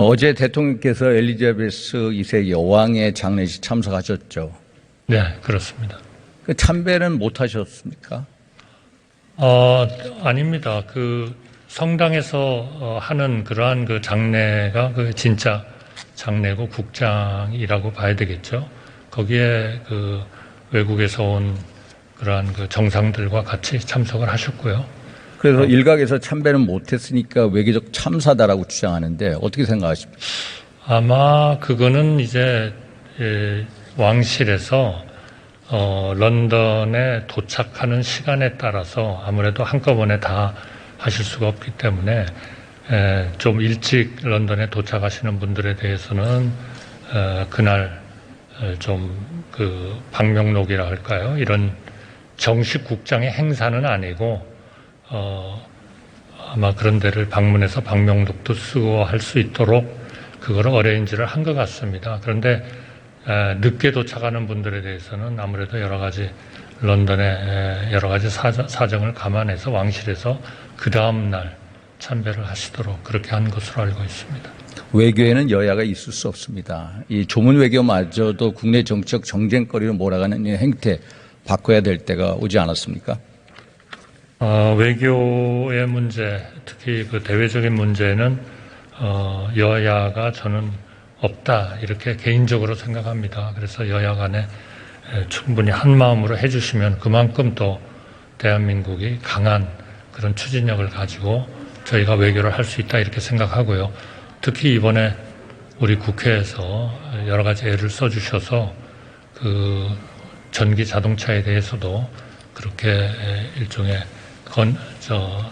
어, 어제 대통령께서 엘리자베스 2세 여왕의 장례식 참석하셨죠. 네, 그렇습니다. 그 참배는 못 하셨습니까? 어, 아닙니다. 그 성당에서 어, 하는 그러한 그 장례가 그 진짜 장례고 국장이라고 봐야 되겠죠. 거기에 그 외국에서 온 그러한 그 정상들과 같이 참석을 하셨고요. 그래서 일각에서 참배는 못했으니까 외교적 참사다라고 주장하는데 어떻게 생각하십니까? 아마 그거는 이제 예, 왕실에서 어, 런던에 도착하는 시간에 따라서 아무래도 한꺼번에 다 하실 수가 없기 때문에 에, 좀 일찍 런던에 도착하시는 분들에 대해서는 어, 그날 좀 그 방명록이라 할까요? 이런 정식 국장의 행사는 아니고 어, 아마 그런 데를 방문해서 방명록도 쓰고 할 수 있도록 그거를 어레인지를 한 것 같습니다. 그런데 에, 늦게 도착하는 분들에 대해서는 아무래도 여러 가지 런던의 에, 여러 가지 사정, 사정을 감안해서 왕실에서 그 다음 날 참배를 하시도록 그렇게 한 것으로 알고 있습니다. 외교에는 여야가 있을 수 없습니다. 이 조문 외교마저도 국내 정치적 정쟁거리로 몰아가는 이 행태 바꿔야 될 때가 오지 않았습니까? 어, 외교의 문제, 특히 그 대외적인 문제는 어, 여야가 저는 없다 이렇게 개인적으로 생각합니다. 그래서 여야 간에 에, 충분히 한 마음으로 해주시면 그만큼 또 대한민국이 강한 그런 추진력을 가지고 저희가 외교를 할 수 있다 이렇게 생각하고요. 특히 이번에 우리 국회에서 여러 가지 애를 써주셔서 그 전기 자동차에 대해서도 그렇게 에, 일종의 건, 저,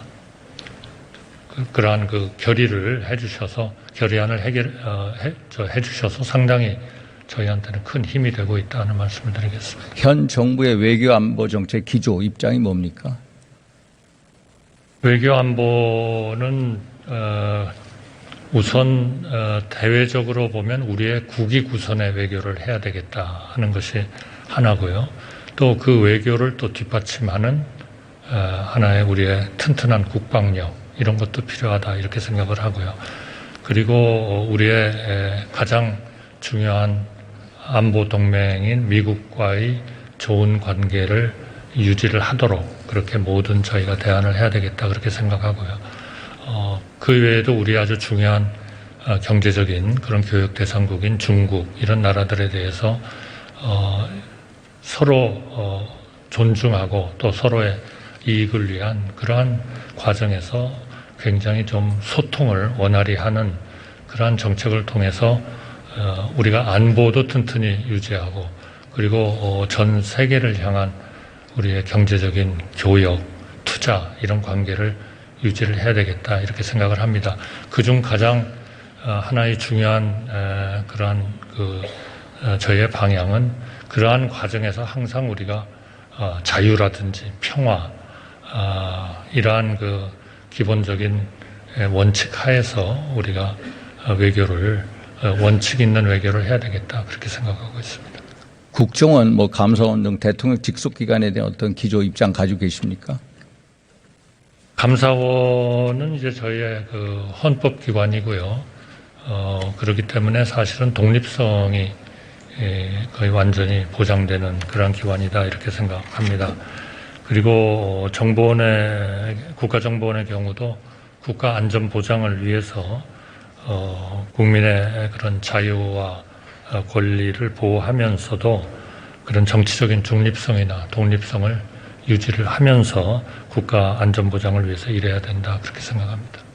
그, 그러한 그 결의를 해주셔서 결의안을 해결, 어, 해, 저, 해주셔서 상당히 저희한테는 큰 힘이 되고 있다는 말씀을 드리겠습니다. 현 정부의 외교 안보 정책 기조 입장이 뭡니까? 외교 안보는 어, 우선 어, 대외적으로 보면 우리의 국익 우선의 외교를 해야 되겠다 하는 것이 하나고요. 또 그 외교를 또 뒷받침하는 어, 하나의 우리의 튼튼한 국방력 이런 것도 필요하다 이렇게 생각을 하고요. 그리고 우리의 에, 가장 중요한 안보 동맹인 미국과의 좋은 관계를 유지를 하도록 그렇게 모든 저희가 대안을 해야 되겠다 그렇게 생각하고요. 어, 그 외에도 우리 아주 중요한 어, 경제적인 그런 교역 대상국인 중국 이런 나라들에 대해서 어, 서로 어, 존중하고 또 서로의 이익을 위한 그러한 과정에서 굉장히 좀 소통을 원활히 하는 그러한 정책을 통해서 어, 우리가 안보도 튼튼히 유지하고 그리고 어, 전 세계를 향한 우리의 경제적인 교역, 투자 이런 관계를 유지를 해야 되겠다 이렇게 생각을 합니다. 그중 가장 어, 하나의 중요한 에, 그러한 그 어, 저희의 방향은 그러한 과정에서 항상 우리가 어, 자유라든지 평화 아, 이러한 그 기본적인 에, 원칙 하에서 우리가 어, 외교를 어, 원칙 있는 외교를 해야 되겠다 그렇게 생각하고 있습니다. 국정원, 뭐 감사원 등 대통령 직속 기관에 대한 어떤 기조 입장 가지고 계십니까? 감사원은 이제 저희의 그 헌법 기관이고요. 어, 그렇기 때문에 사실은 독립성이 예, 거의 완전히 보장되는 그런 기관이다 이렇게 생각합니다. 그리고 어, 정보원의 국가정보원의 경우도 국가 안전 보장을 위해서 어, 국민의 그런 자유와 어, 권리를 보호하면서도 그런 정치적인 중립성이나 독립성을 유지를 하면서 국가 안전 보장을 위해서 일해야 된다 그렇게 생각합니다.